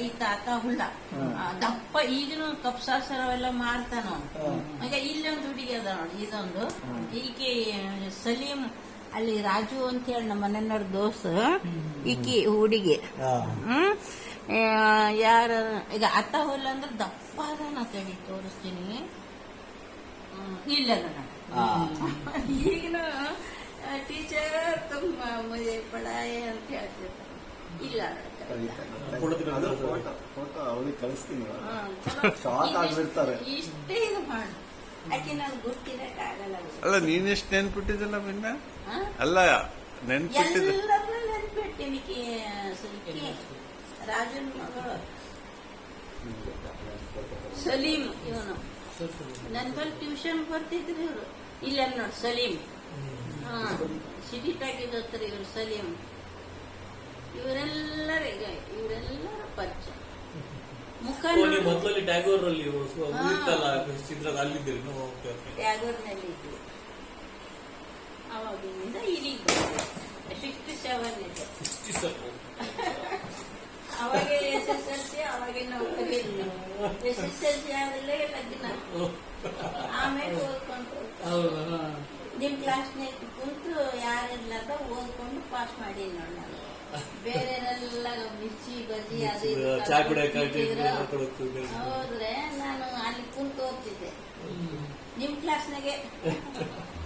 ಈ ತಾತ ಹುಳ್ಳ ದಪ್ಪ ಈಗನು ಕಪ್ಸಾಸರ ಎಲ್ಲ ಮಾಡ್ತಾನ ಈಗ ಇಲ್ಲೊಂದು ಹುಡುಗಿ ಅದ ನೋಡಿ ಇದೊಂದು. ಈಕೆ ಸಲೀಂ ಅಲ್ಲಿ ರಾಜು ಅಂತ ಹೇಳಿ ನಮ್ಮ ಮನೆಯವ್ರ ದೋಸ್ತ ಈಕಿ ಹುಡುಗಿ. ಹ್ಮ್? ಯಾರ ಈಗ ಅತ್ತ ಹುಲ್ಲ ಅಂದ್ರೆ ದಪ್ಪ ಅದಾನ ತಡಿ ತೋರಿಸ್ತೀನಿ. ಇಲ್ಲ ಈಗಿನ ಟೀಚರ್ ತುಂಬ ಪಡಾಯ ಅಂತ ಹೇಳ್ತಿರ್ತಾರೆ. ಇಲ್ಲ. ಫೋಟೋ. ಕಳಿಸ್ತೀನಿ. ಆಗ್ಬಿಡ್ತಾರೆ. ಇಷ್ಟೇ ಇದು ಮಾಡು. ಯಾಕೆ ನಾನು ಗೊತ್ತಿರಕ್ಕಾಗಲ್ಲ ಅಲ್ಲ ನೀನೆಷ್ಟು ನೆನ್ಪಿಟ್ಟಿದ್ದಲ್ಲ ಭಿನ್ನ ಹಾ? ಅಲ್ಲ ನೆನ್ಪಿಟ್ಟಿದ್ದ ಎಲ್ಲರನ್ನೂ ನೆನ್ಪಿಟ್ಟಿನಿ ಸುಲ್ಕಿ ರಾಜನ ಮಗಳು ಸಲೀಂ ಇವನು. ನನ್ನ ಬಳಿ ಟ್ಯೂಷನ್ ಬರ್ತಿದ್ರು ಇವರು. ಇಲ್ಲ ನೋಡಿ ಸಲೀಂ ಹಾ ಸಿಟಿ ಪ್ಯಾಕೇಜ್ ಹತ್ರ ಇವರು ಸಲೀಂ ಇವರೆಲ್ಲರಿಗೆ ಇವರೆಲ್ಲರ ಪರಿಚಯ. ಮುಖ ಮೊದಲಲ್ಲಿ ಟ್ಯಾಗೋರ್ ಅಲ್ಲಿ. ಉಳಿತಲ್ಲ ಚಿತ್ರದ ಓಕೆ ಟ್ಯಾಗೋರ್ನಲ್ಲಿ ಇದ್ವಿ. ಅವಾಗಿನಿಂದ ಇಲ್ಲಿಗೆ ಸಿಕ್ಸ್ಟಿ ಸೆವೆನ್ ಇದೆ ಸಿಕ್ಸ್ಟಿ ಸೆವೆನ್ ಅವಾಗ ಎಸ್ ಎಸ್ ಎಲ್ ಸಿ ಅವಾಗ ನೌಕರಿ ಎಸ್ ಎಸ್ ಎಲ್ ಸಿ ಆದಲ್ಲೇ ಲಗ್ನ ಆಮೇಲೆ ಓದ್ಕೊಂಡು ನಿಮ್ ನಿಮ್ ಕ್ಲಾಸ್ನಾಗ ಕುಂತು ಯಾರಿಲ್ಲ ಓದ್ಕೊಂಡು ಪಾಸ್ ಮಾಡಿ ನೋಡಿ ನಾನು. ಬೇರೆಯವರೆಲ್ಲ ಮಿರ್ಚಿ ಬಜ್ಜಿ ಅದು ಇದು ಚಾ ಕುಡಿಯಕ್ಕೆ ತಿಂತಿದ್ರು. ಕೊಡುತ್ತೆ ಹೌದ್ರೆ ನಾನು ಅಲ್ಲಿ ಕುಂತು ಹೋಗ್ತಿದ್ದೆ. ನಿಮ್ ಕ್ಲಾಸ್ನಾಗೆ